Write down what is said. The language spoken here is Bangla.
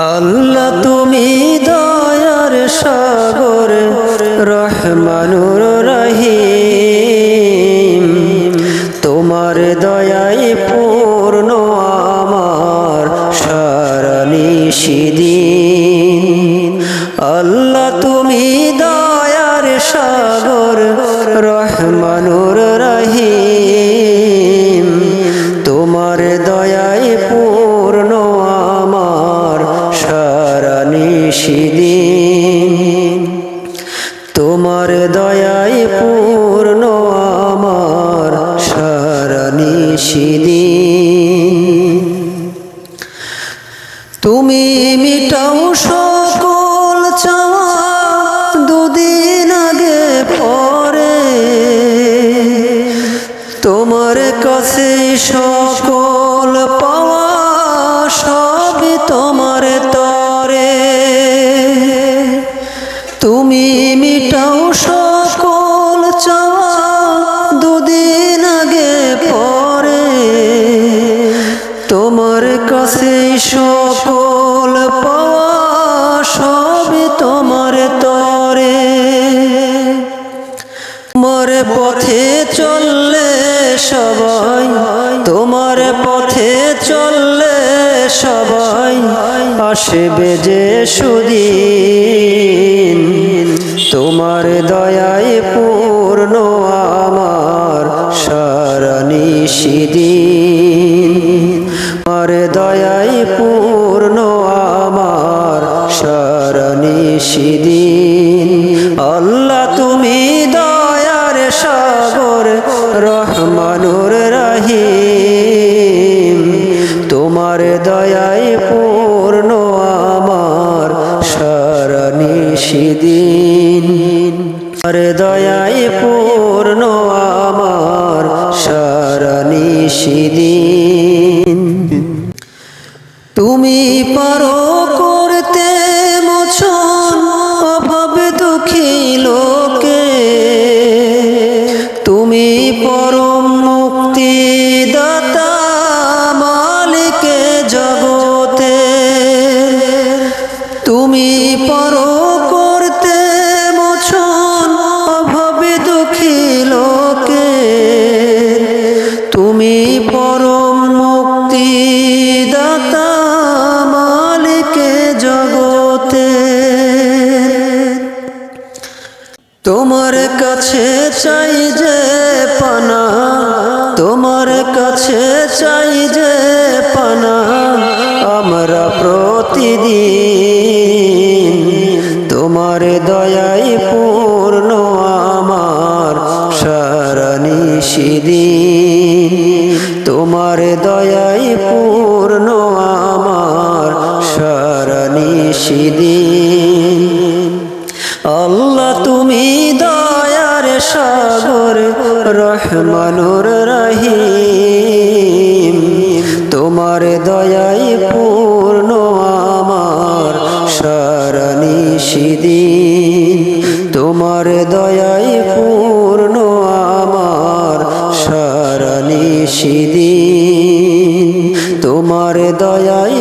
আল্লাহ তুমি দয়ার সাগর রহমানুর রহিম। তোমার দয়ায় পূর্ণ আমার সারানি সিদিন আল্লাহ তুমি দয়ার সাগর রহমানুর রহিম। দয়ায় পূর্ণ আমার সারানি সিদিন তুমি মিটাও সকল চাওয়া দুদিন আগে পরে। তোমার কাছে সকল তোমার কাছে সকল পাওয়া সবই তোমার তরে। তোমার পথে চললে সবাই, তোমার পথে চললে সবাই আসবে যে সুদিন। তোমার দয়ায় পূর্ণ আমার সারানি সিদিন তোমার দয়াই পূর্ণ আমার সারানি সিদিন। আল্লাহ, তুমি দয়ার সাগর রহমানুর রহিম। তোমার দয়াই পূর্ণ আমার সারানি সিদিন। তোমার দয়ায় পূর্ণ আমার সারানি সিদিন। পরম মুক্তি দাতা মালিকে জগতে। তোমার কাছে চাই যে পানা, তোমার কাছে চাই যে পানা, আমরা প্রতিদিন তোমার দয়ায় পূর্ণ, আমার সারানি সিদিন তোমার দয়াই পূর্ণ আমার সারানি সিদিন। আল্লাহ, তুমি দয়ার সাগর, রহমানুর রহিম। তোমার দয়াই পূর্ণ আমার সারানি সিদিন। সারানি সিদিন। তোমার দয়ায়